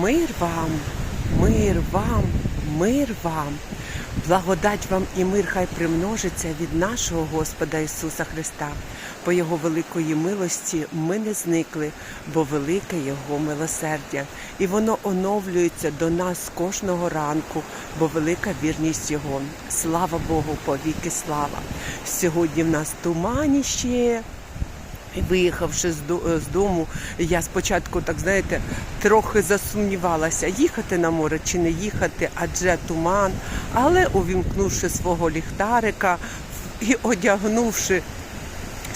Мир вам, мир вам, мир вам. Благодать вам і мир хай примножиться від нашого Господа Ісуса Христа. По Його великої милості ми не зникли, бо велике Його милосердя. І воно оновлюється до нас кожного ранку, бо велика вірність Його. Слава Богу, повіки слава. Сьогодні в нас туманіще. Виїхавши з до- з дому, я спочатку, так знаєте, трохи засумнівалася, їхати на море чи не їхати, адже туман. Але увімкнувши свого ліхтарика і одягнувши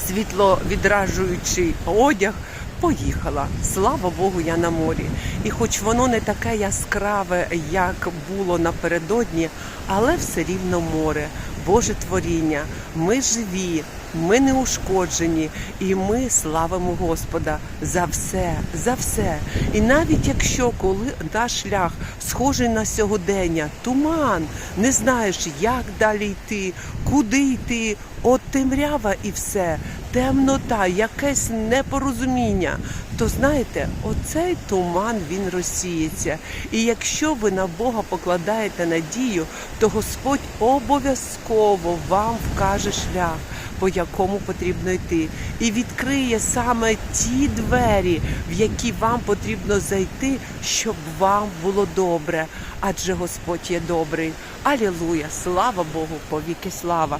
світловідражуючий одяг, поїхала. Слава Богу, я на морі. І хоч воно не таке яскраве, як було напередодні, але все рівно море, Боже творіння. Ми живі, ми не ушкоджені, і ми славимо Господа за все, за все. І навіть якщо коли наш шлях схожий на сьогодення, туман, не знаєш, як далі йти, куди йти, от темрява і все, темнота, якесь непорозуміння. То знаєте, оцей туман він розсіється. І якщо ви на Бога покладаєте надію, то Господь обов'язково вам вкаже шлях, по якому потрібно йти, і відкриє саме ті двері, в які вам потрібно зайти, щоб вам було добре. Адже Господь є добрий. Алілуя! Слава Богу, повіки слава!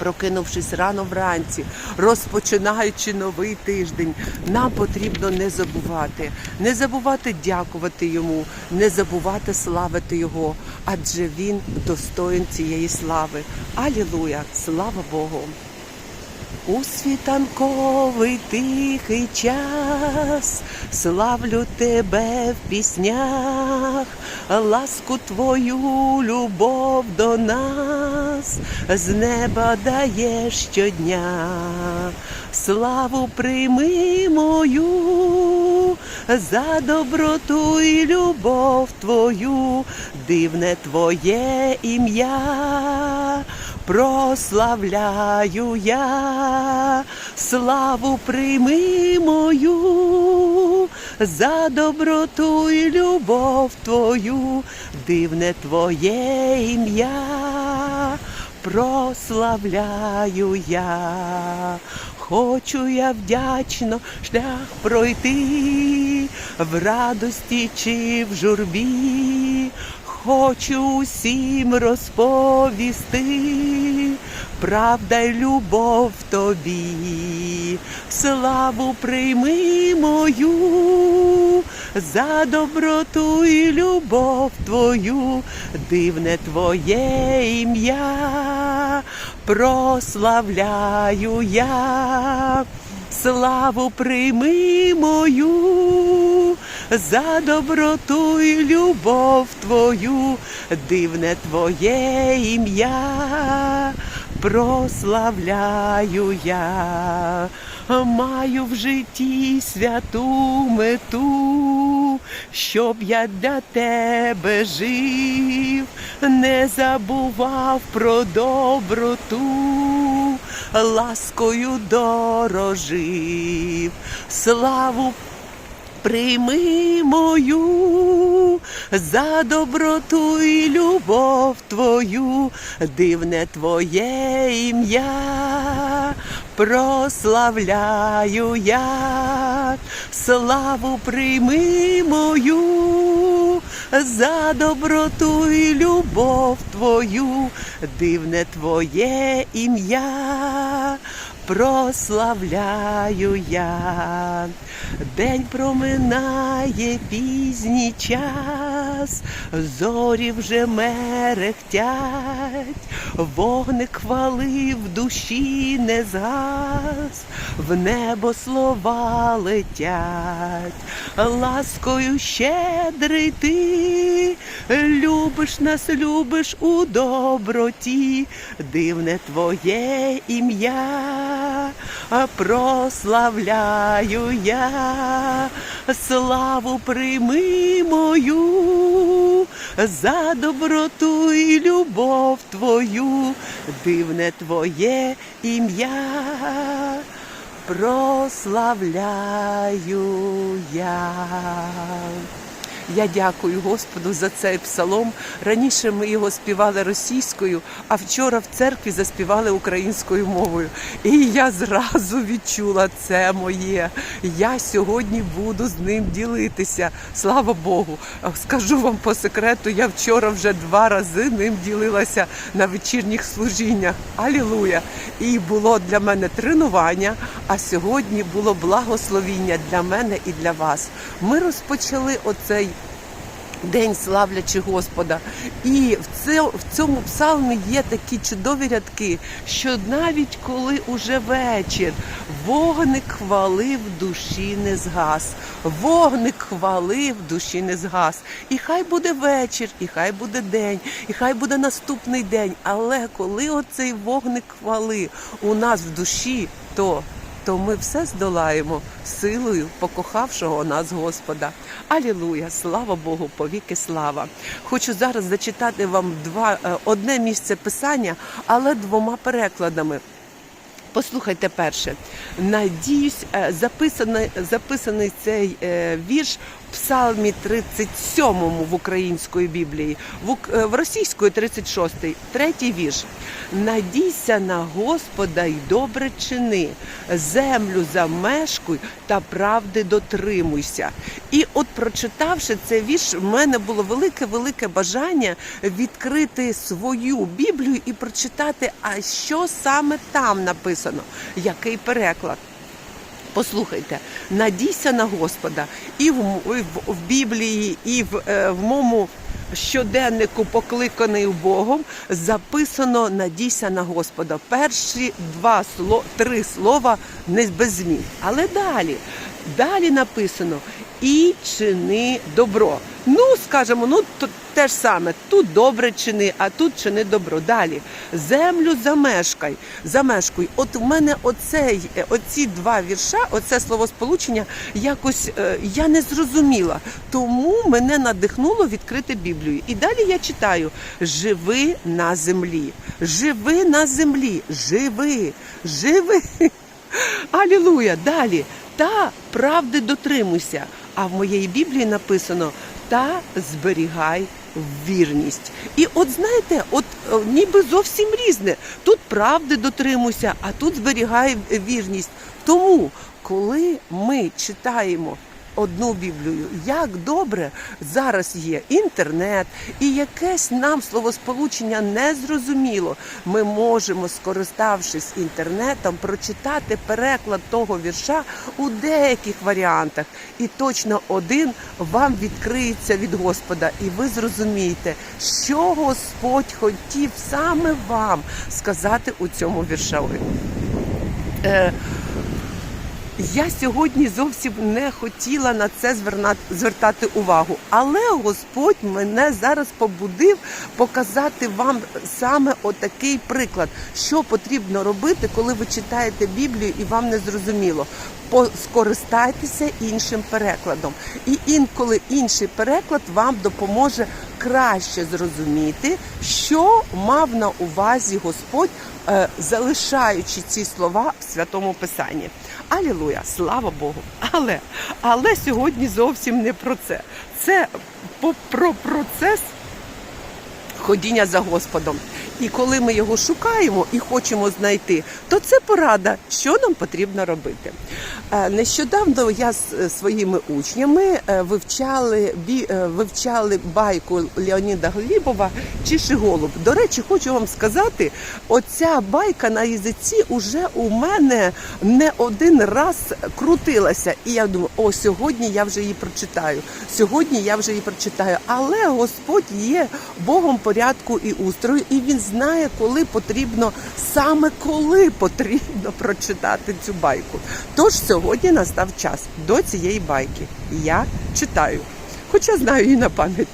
Прокинувшись рано вранці, розпочинаючи новий тиждень, нам потрібно не забувати, не забувати дякувати йому, не забувати славити його, адже він достоїн цієї слави. Алілуя! Слава Богу! У світанковий тихий час славлю тебе в піснях, ласку твою, любов до нас з неба дає щодня. Славу прийми мою за доброту і любов твою, дивне твоє ім'я прославляю я, славу прийми мою, за доброту і любов твою, дивне твоє ім'я, прославляю я. Хочу я вдячно шлях пройти в радості чи в журбі. Хочу усім розповісти, правда й любов тобі, славу прийми мою, за доброту і любов твою, дивне твоє ім'я, прославляю я. Славу прийми мою, за доброту і любов твою, дивне твоє ім'я, прославляю я, маю в житті святу мету, щоб я для тебе жив, не забував про доброту ласкою дорожив, славу прийми мою за доброту і любов твою, дивне твоє ім'я, прославляю я, славу прийми мою за доброту і любов твою, дивне твоє ім'я, прославляю я. День проминає пізній час, зорі вже мерехтять, вогник хвали в душі не згас, в небо слова летять, ласкою щедрий ти, любиш нас, любиш у доброті, дивне твоє ім'я, прославляю я, славу прийми мою, за доброту і любов твою, дивне твоє ім'я, прославляю я. Я дякую Господу за цей псалом. Раніше ми його співали російською, а вчора в церкві заспівали українською мовою. І я зразу відчула це моє. Я сьогодні буду з ним ділитися. Слава Богу. Скажу вам по секрету, я вчора вже два рази ним ділилася на вечірніх служіннях. Алілуя! І було для мене тренування, а сьогодні було благословіння для мене і для вас. Ми розпочали оцей. День славлячи Господа. І в це- в цьому псалмі є такі чудові рядки, що навіть коли уже вечір, вогник хвали в душі не згас. Вогник хвали в душі не згас. І хай буде вечір, і хай буде день, і хай буде наступний день. Але коли оцей вогник хвали у нас в душі, то то ми все здолаємо силою покохавшого нас Господа. Алілуя! Слава Богу, повіки слава! Хочу зараз зачитати вам два е, одне місце писання, але двома перекладами. Послухайте перше. Надіюсь, е, записаний, записаний цей е, вірш Псалмі 37 в української Біблії, в, е, російської 36, третій вірш. Надійся на Господа й добре чини, землю замешкуй та правди дотримуйся. І от прочитавши цей вірш, в мене було велике-велике бажання відкрити свою Біблію і прочитати, а що саме там написано, який переклад. Послухайте, надійся на Господа і в, і в, Біблії, і в, е, в моєму щоденнику, покликаний Богом, записано надійся на Господа. Перші два три слова не без змін. Але далі, далі написано і чини добро. Ну, скажемо, ну то те ж саме. Тут добре чини, а тут чини добро. Далі землю замешкай, замешкуй. От в мене оцей, е, оці два вірша, оце словосполучення, якось е, я не зрозуміла. Тому мене надихнуло відкрити Біблію. І далі я читаю: живи на землі, живи на землі, живи, живи. Алілуя! Далі. Та правди дотримуйся. А в моєї Біблії написано та зберігай вірність. І от знаєте, от е, ніби зовсім різне. Тут правди дотримуйся, а тут зберігай вірність. Тому, коли ми читаємо одну Біблію, як добре зараз є інтернет і якесь нам словосполучення не зрозуміло, ми можемо, скориставшись інтернетом, прочитати переклад того вірша у деяких варіантах. І точно один вам відкриється від Господа, і ви зрозумієте, що Господь хотів саме вам сказати у цьому віршові. Я сьогодні зовсім не хотіла на це звертати увагу, але Господь мене зараз побудив показати вам саме отакий приклад, що потрібно робити, коли ви читаєте Біблію і вам не зрозуміло. По- Скористайтеся іншим перекладом, і інколи інший переклад вам допоможе краще зрозуміти, що мав на увазі Господь, е, залишаючи ці слова в святому писанні. Алілуя, слава Богу. Але, але сьогодні зовсім не про це. Це про процес ходіння за Господом. І коли ми його шукаємо і хочемо знайти, то це порада, що нам потрібно робити. Е, Нещодавно я з е, своїми учнями е, вивчали, вивчали байку Леоніда Глібова «Чиший голуб. До речі, хочу вам сказати, оця байка на язиці уже у мене не один раз крутилася. І я думаю, о, сьогодні я вже її прочитаю. Сьогодні я вже її прочитаю. Але Господь є Богом порядку і устрою, і він знає, коли потрібно, саме коли потрібно прочитати цю байку. Тож сьогодні настав час до цієї байки. Я читаю, хоча знаю її на пам'ять.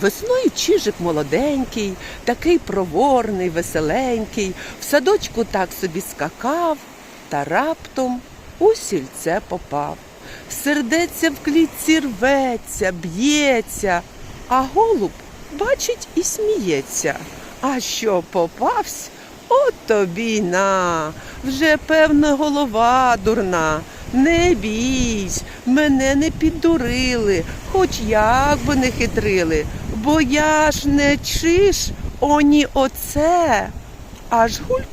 Весною чижик молоденький, такий проворний, веселенький, в садочку так собі скакав, та раптом у сільце попав. Сердеться в клітці рветься, б'ється, а голуб бачить і сміється. А що попавсь, от тобі на, вже певно голова дурна. Не бійсь, мене не піддурили, хоч як би не хитрили, бо я ж не чиш, оні оце. Аж гульк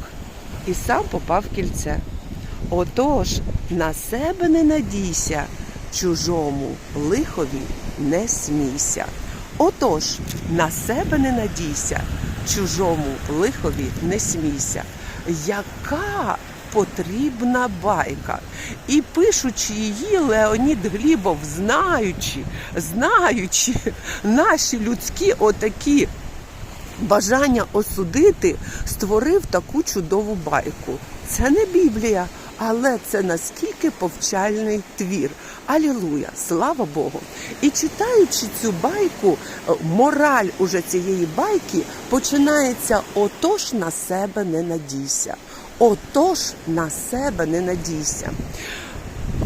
і сам попав кільце. Отож, на себе не надійся, чужому лихові не смійся. Отож, на себе не надійся, чужому лихові не смійся. Яка потрібна байка? І пишучи її, Леонід Глібов, знаючи, знаючи наші людські отакі бажання осудити, створив таку чудову байку. Це не Біблія, але це наскільки повчальний твір. Алілуя, слава Богу! І читаючи цю байку, е, мораль уже цієї байки починається отож на себе не надійся. Отож на себе не надійся.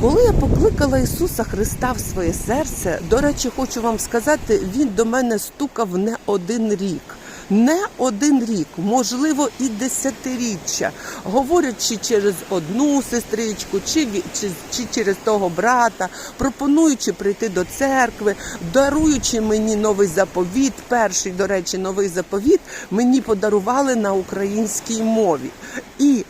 Коли я покликала Ісуса Христа в своє серце, до речі, хочу вам сказати, Він до мене стукав не один рік. Не один рік, можливо, і десятиріччя, говорячи через одну сестричку, чи, чи, чи через того брата, пропонуючи прийти до церкви, даруючи мені новий заповіт. Перший, до речі, новий заповіт мені подарували на українській мові. І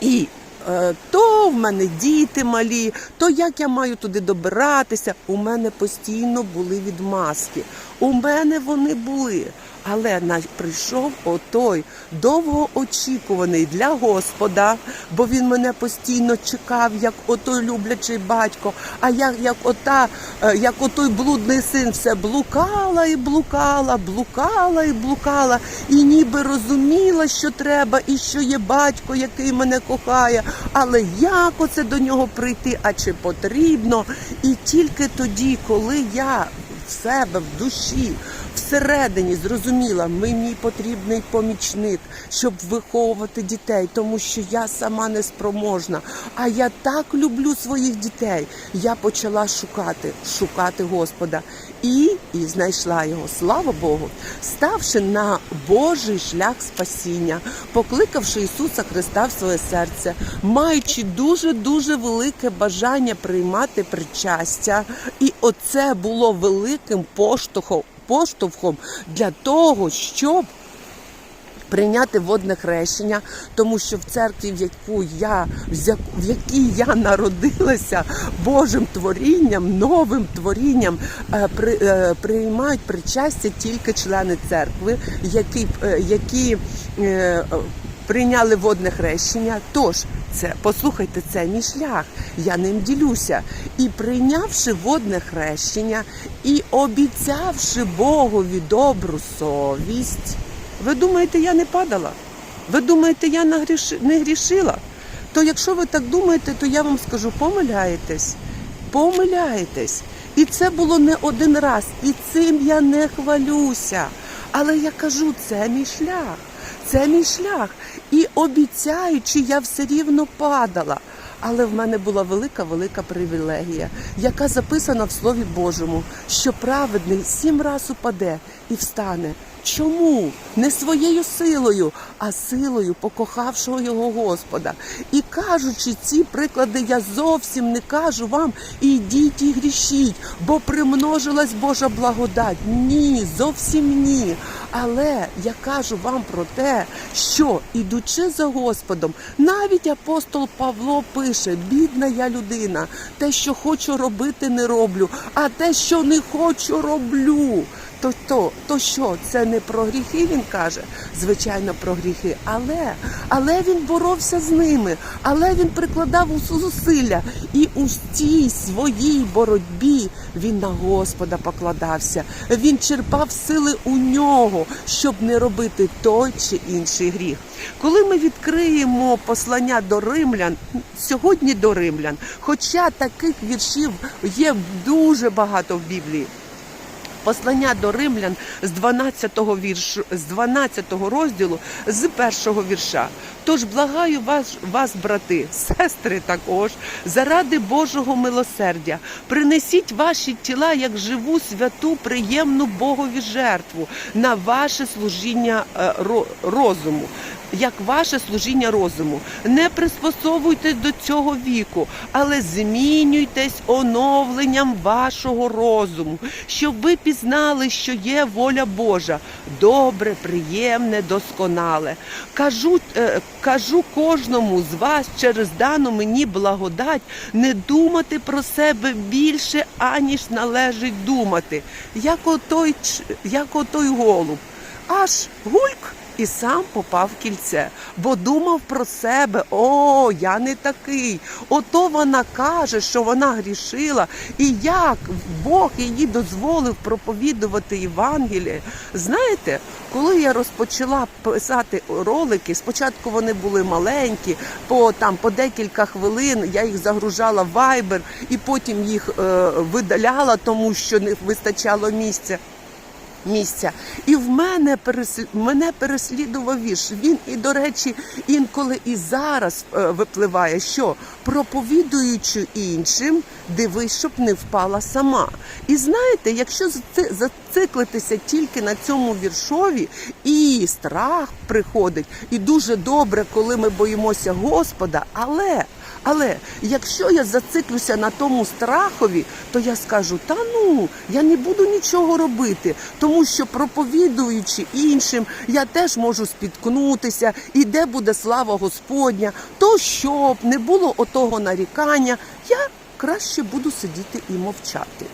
і е, то в мене діти малі, то як я маю туди добиратися. У мене постійно були відмазки. У мене вони були. Але прийшов отой довгоочікуваний для Господа, бо він мене постійно чекав, як отой люблячий батько. А я як ота, е, як отой блудний син, все блукала і блукала, блукала і блукала, і ніби розуміла, що треба, і що є батько, який мене кохає. Але як оце до нього прийти? А чи потрібно? І тільки тоді, коли я в себе в душі, всередині зрозуміла, мені потрібний помічник, щоб виховувати дітей, тому що я сама не спроможна. А я так люблю своїх дітей. Я почала шукати, шукати Господа. І, і знайшла його, слава Богу, ставши на Божий шлях спасіння, покликавши Ісуса Христа в своє серце, маючи дуже дуже велике бажання приймати причастя, і оце було великим поштовхом, поштовхом для того, щоб прийняти водне хрещення, тому що в церкві, в яку я в якій я народилася Божим творінням, новим творінням, е, при, е, приймають причастя тільки члени церкви, які, е, які прийняли водне хрещення. Тож це послухайте, це мій шлях. Я ним ділюся. І прийнявши водне хрещення, і обіцявши Богові добру совість. Ви думаєте, я не падала? Ви думаєте, я не грішила? То якщо ви так думаєте, то я вам скажу, помиляєтесь. Помиляєтесь. І це було не один раз. І цим я не хвалюся. Але я кажу, це мій шлях. Це мій шлях. І обіцяючи, я все рівно падала. Але в мене була велика, велика привілегія, яка записана в Слові Божому, що праведний сім раз упаде і встане. Чому? Не своєю силою, а силою покохавшого його Господа. І кажучи ці приклади, я зовсім не кажу вам, ідіть і грішіть, бо примножилась Божа благодать. Ні, зовсім ні. Але я кажу вам про те, що ідучи за Господом, навіть апостол Павло пише: бідна я людина, те, що хочу робити, не роблю, а те, що не хочу, роблю. То, то, то що, це не про гріхи, він каже, звичайно, про гріхи. Але, але він боровся з ними, але він прикладав усу зусилля. І у цій своїй боротьбі він на Господа покладався. Він черпав сили у нього, щоб не робити той чи інший гріх. Коли ми відкриємо послання до римлян, сьогодні до римлян, хоча таких віршів є дуже багато в Біблії. Послання до римлян з 12 віршу, з 12 розділу, з першого вірша. Тож благаю вас, вас, брати, сестри також, заради Божого милосердя, принесіть ваші тіла як живу, святу, приємну Богові жертву на ваше служіння е, ро- розуму. Як ваше служіння розуму, не приспосовуйтесь до цього віку, але змінюйтесь оновленням вашого розуму, щоб ви пізнали, що є воля Божа, добре, приємне, досконале. Кажу, е, кажу кожному з вас через дану мені благодать не думати про себе більше, аніж належить думати, як отой, як отой голуб. Аж гульк і сам попав в кільце, бо думав про себе: о, я не такий. Ото вона каже, що вона грішила, і як Бог їй дозволив проповідувати Євангеліє. Знаєте, коли я розпочала писати ролики, спочатку вони були маленькі, по там по декілька хвилин я їх загружала в Viber і потім їх е, видаляла, тому що не вистачало місця місця. І в мене мене переслідував вірш. Він і, до речі, інколи і зараз е, випливає, що проповідуючи іншим, дивись, щоб не впала сама. І знаєте, якщо заци- зациклитися тільки на цьому віршові, і страх приходить, і дуже добре, коли ми боїмося Господа, але. Але якщо я зациклюся на тому страхові, то я скажу: та ну, я не буду нічого робити, тому що проповідуючи іншим, я теж можу спіткнутися, і де буде слава Господня, то щоб не було отого нарікання, я краще буду сидіти і мовчати.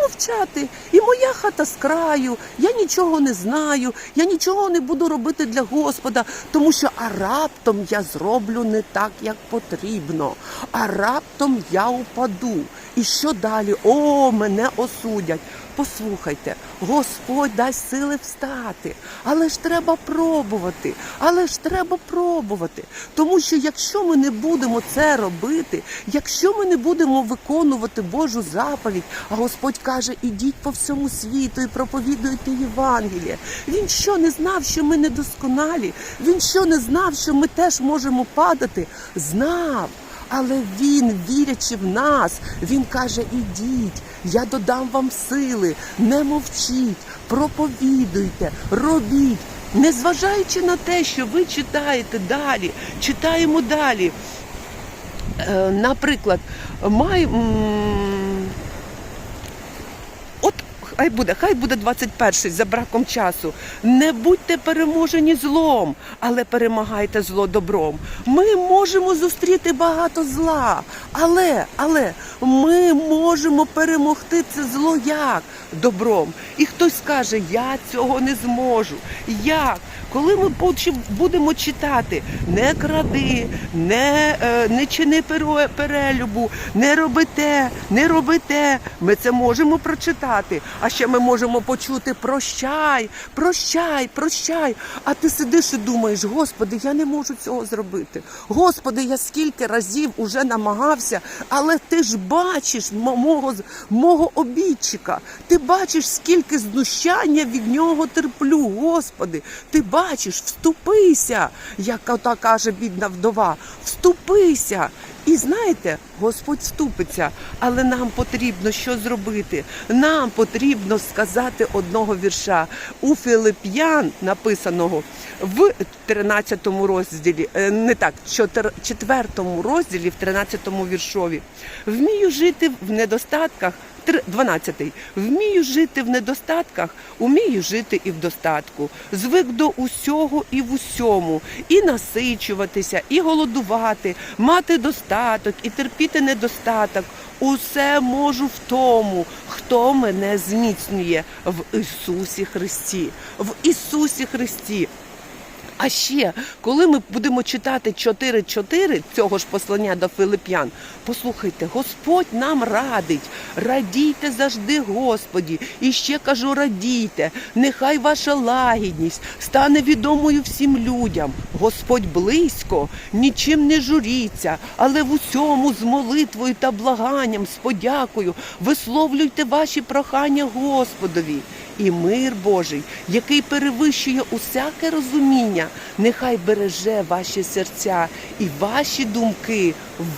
Мовчати, і моя хата з краю, я нічого не знаю, я нічого не буду робити для Господа, тому що а раптом я зроблю не так, як потрібно, а раптом я упаду. І що далі? О, мене осудять. Послухайте, Господь дасть сили встати, але ж треба пробувати, але ж треба пробувати. Тому що якщо ми не будемо це робити, якщо ми не будемо виконувати Божу заповідь, а Господь каже, ідіть по всьому світу і проповідуйте Євангеліє. Він що не знав, що ми недосконалі? Він що не знав, що ми теж можемо падати? Знав. Але він, вірячи в нас, він каже: ідіть, я додам вам сили, не мовчіть, проповідуйте, робіть. Незважаючи на те, що ви читаєте далі, читаємо далі. Е, наприклад, май. Хай буде, хай буде 21-й за браком часу. Не будьте переможені злом, але перемагайте зло добром. Ми можемо зустріти багато зла, але, але ми можемо перемогти це зло як? Добром. І хтось скаже, я цього не зможу. Як? Коли ми будемо читати, не кради, не, е, не чини перелюбу, не роби те, не роби те, ми це можемо прочитати. А ще ми можемо почути прощай, прощай, прощай. А ти сидиш і думаєш, Господи, я не можу цього зробити. Господи, я скільки разів уже намагався, але ти ж бачиш мого, мого обідчика. Ти бачиш, скільки знущання від нього терплю. Господи, ти бачиш, вступися, як ота каже бідна вдова. Вступися. І знаєте, Господь вступиться, але нам потрібно що зробити? Нам потрібно сказати одного вірша у Филип'ян написаного в 13 розділі, е, не так, 4 розділі, в 13 віршові. Вмію жити в недостатках. 12. Вмію жити в недостатках, умію жити і в достатку. Звик до усього і в усьому, і насичуватися, і голодувати, мати достаток, і терпіти недостаток. Усе можу в тому, хто мене зміцнює в Ісусі Христі. В Ісусі Христі. А ще, коли ми будемо читати 4.4 цього ж послання до Филип'ян, послухайте, Господь нам радить Радійте завжди, Господі. І ще кажу, радійте. Нехай ваша лагідність стане відомою всім людям. Господь близько, нічим не журіться, але в усьому з молитвою та благанням, з подякою висловлюйте ваші прохання Господові. І мир Божий, який перевищує усяке розуміння, нехай береже ваші серця і ваші думки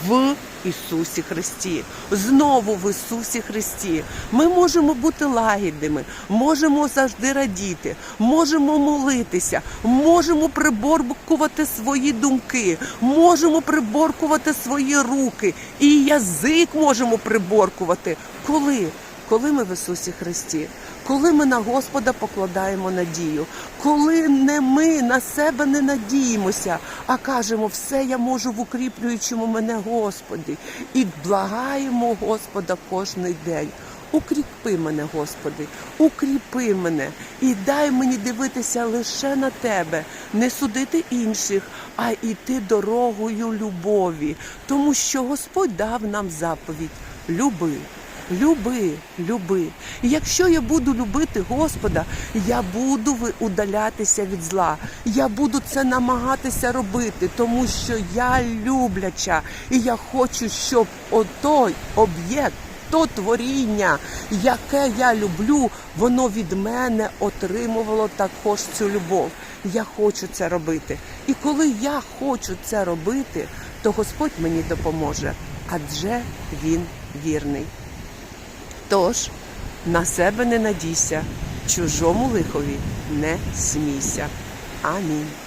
в Ісусі Христі. Знову в Ісусі Христі. Ми можемо бути лагідними, можемо завжди радіти, можемо молитися, можемо приборкувати свої думки, можемо приборкувати свої руки, і язик можемо приборкувати. Коли? Коли ми в Ісусі Христі, коли ми на Господа покладаємо надію, коли не ми на себе не надіємося, а кажемо, все я можу в укріплюючому мене Господі, і благаємо Господа кожний день. Укріпи мене, Господи, укріпи мене і дай мені дивитися лише на тебе, не судити інших, а йти дорогою любові, тому що Господь дав нам заповідь люби. Люби, люби. І якщо я буду любити Господа, я буду удалятися від зла. Я буду це намагатися робити, тому що я любляча. І я хочу, щоб отой об'єкт, то творіння, яке я люблю, воно від мене отримувало також цю любов. Я хочу це робити. І коли я хочу це робити, то Господь мені допоможе, адже Він вірний. Тож на себе не надійся, чужому лихові не смійся. Амінь.